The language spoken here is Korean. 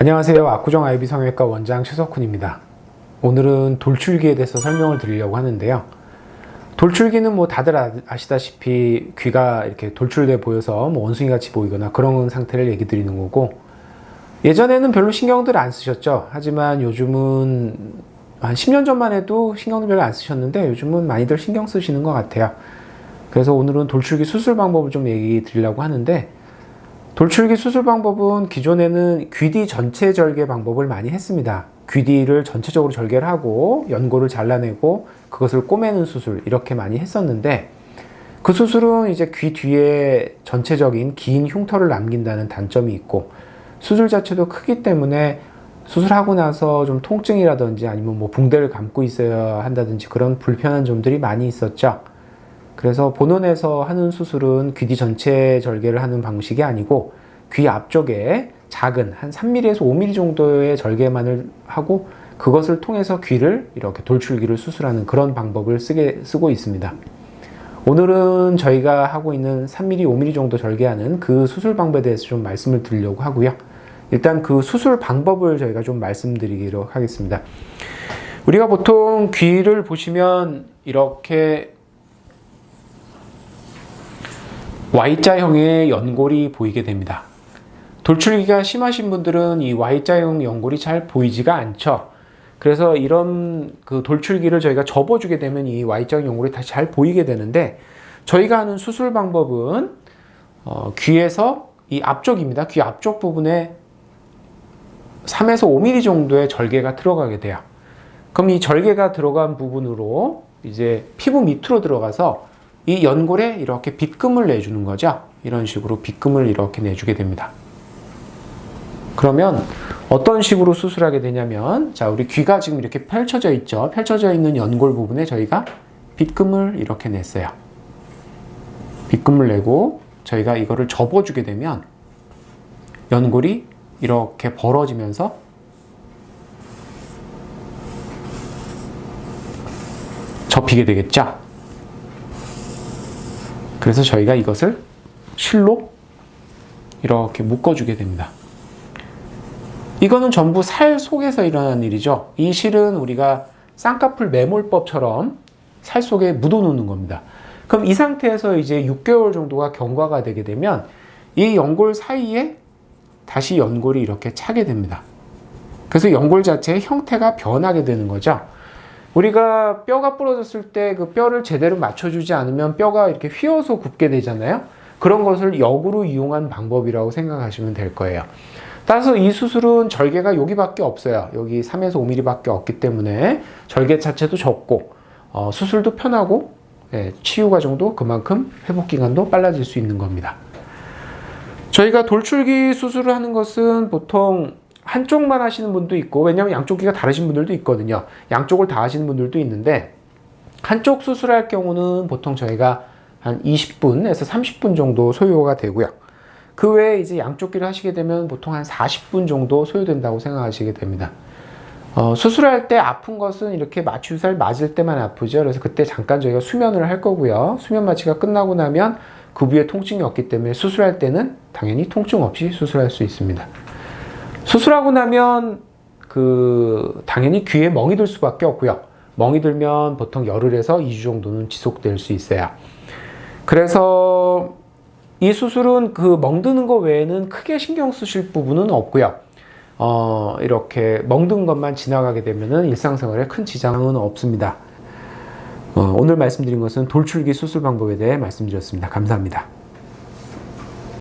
안녕하세요. 압구정 아이비 성형외과 원장 최석훈입니다. 오늘은 돌출기에 대해서 설명을 드리려고 하는데요. 돌출기는 뭐 다들 아- 아시다시피 귀가 이렇게 돌출돼 보여서 뭐 원숭이 같이 보이거나 그런 상태를 얘기 드리는 거고 예전에는 별로 신경들 안 쓰셨죠. 하지만 요즘은 한 10년 전만 해도 신경을 별로 안 쓰셨는데 요즘은 많이들 신경 쓰시는 것 같아요. 그래서 오늘은 돌출기 수술 방법을 좀 얘기 드리려고 하는데 돌출기 수술 방법은 기존에는 귀뒤 전체 절개 방법을 많이 했습니다. 귀뒤를 전체적으로 절개를 하고 연골을 잘라내고 그것을 꼬매는 수술 이렇게 많이 했었는데 그 수술은 이제 귀 뒤에 전체적인 긴 흉터를 남긴다는 단점이 있고 수술 자체도 크기 때문에 수술하고 나서 좀 통증이라든지 아니면 뭐 붕대를 감고 있어야 한다든지 그런 불편한 점들이 많이 있었죠. 그래서 본원에서 하는 수술은 귀뒤 전체 절개를 하는 방식이 아니고 귀 앞쪽에 작은 한 3mm에서 5mm 정도의 절개만을 하고 그것을 통해서 귀를 이렇게 돌출기를 수술하는 그런 방법을 쓰게 쓰고 있습니다. 오늘은 저희가 하고 있는 3mm, 5mm 정도 절개하는 그 수술 방법에 대해서 좀 말씀을 드리려고 하고요. 일단 그 수술 방법을 저희가 좀 말씀드리도록 하겠습니다. 우리가 보통 귀를 보시면 이렇게 Y자형의 연골이 보이게 됩니다. 돌출기가 심하신 분들은 이 Y자형 연골이 잘 보이지가 않죠. 그래서 이런 그 돌출기를 저희가 접어주게 되면 이 Y자형 연골이 다시 잘 보이게 되는데 저희가 하는 수술 방법은 어, 귀에서 이 앞쪽입니다. 귀 앞쪽 부분에 3에서 5mm 정도의 절개가 들어가게 돼요. 그럼 이 절개가 들어간 부분으로 이제 피부 밑으로 들어가서 이 연골에 이렇게 빗금을 내주는 거죠. 이런 식으로 빗금을 이렇게 내주게 됩니다. 그러면 어떤 식으로 수술하게 되냐면, 자, 우리 귀가 지금 이렇게 펼쳐져 있죠. 펼쳐져 있는 연골 부분에 저희가 빗금을 이렇게 냈어요. 빗금을 내고 저희가 이거를 접어주게 되면 연골이 이렇게 벌어지면서 접히게 되겠죠. 그래서 저희가 이것을 실로 이렇게 묶어주게 됩니다. 이거는 전부 살 속에서 일어나는 일이죠. 이 실은 우리가 쌍꺼풀 매몰법처럼 살 속에 묻어놓는 겁니다. 그럼 이 상태에서 이제 6개월 정도가 경과가 되게 되면 이 연골 사이에 다시 연골이 이렇게 차게 됩니다. 그래서 연골 자체의 형태가 변하게 되는 거죠. 우리가 뼈가 부러졌을 때 그 뼈를 제대로 맞춰주지 않으면 뼈가 이렇게 휘어서 굽게 되잖아요. 그런 것을 역으로 이용한 방법이라고 생각하시면 될 거예요. 따라서 이 수술은 절개가 여기밖에 없어요. 여기 3에서 5mm밖에 없기 때문에 절개 자체도 적고 어, 수술도 편하고 예, 치유 과정도 그만큼 회복 기간도 빨라질 수 있는 겁니다. 저희가 돌출기 수술을 하는 것은 보통 한쪽만 하시는 분도 있고 왜냐하면 양쪽 귀가 다르신 분들도 있거든요. 양쪽을 다 하시는 분들도 있는데 한쪽 수술할 경우는 보통 저희가 한 20분에서 30분 정도 소요가 되고요. 그 외에 이제 양쪽 귀를 하시게 되면 보통 한 40분 정도 소요된다고 생각하시게 됩니다. 어, 수술할 때 아픈 것은 이렇게 마취주사를 맞을 때만 아프죠. 그래서 그때 잠깐 저희가 수면을 할 거고요. 수면 마취가 끝나고 나면 그 부위에 통증이 없기 때문에 수술할 때는 당연히 통증 없이 수술할 수 있습니다. 수술하고 나면 그 당연히 귀에 멍이 들 수밖에 없고요. 멍이 들면 보통 열흘에서 2주 정도는 지속될 수 있어요. 그래서 이 수술은 그 멍드는 거 외에는 크게 신경 쓰실 부분은 없고요. 어, 이렇게 멍든 것만 지나가게 되면은 일상생활에 큰 지장은 없습니다. 어, 오늘 말씀드린 것은 돌출기 수술 방법에 대해 말씀드렸습니다. 감사합니다.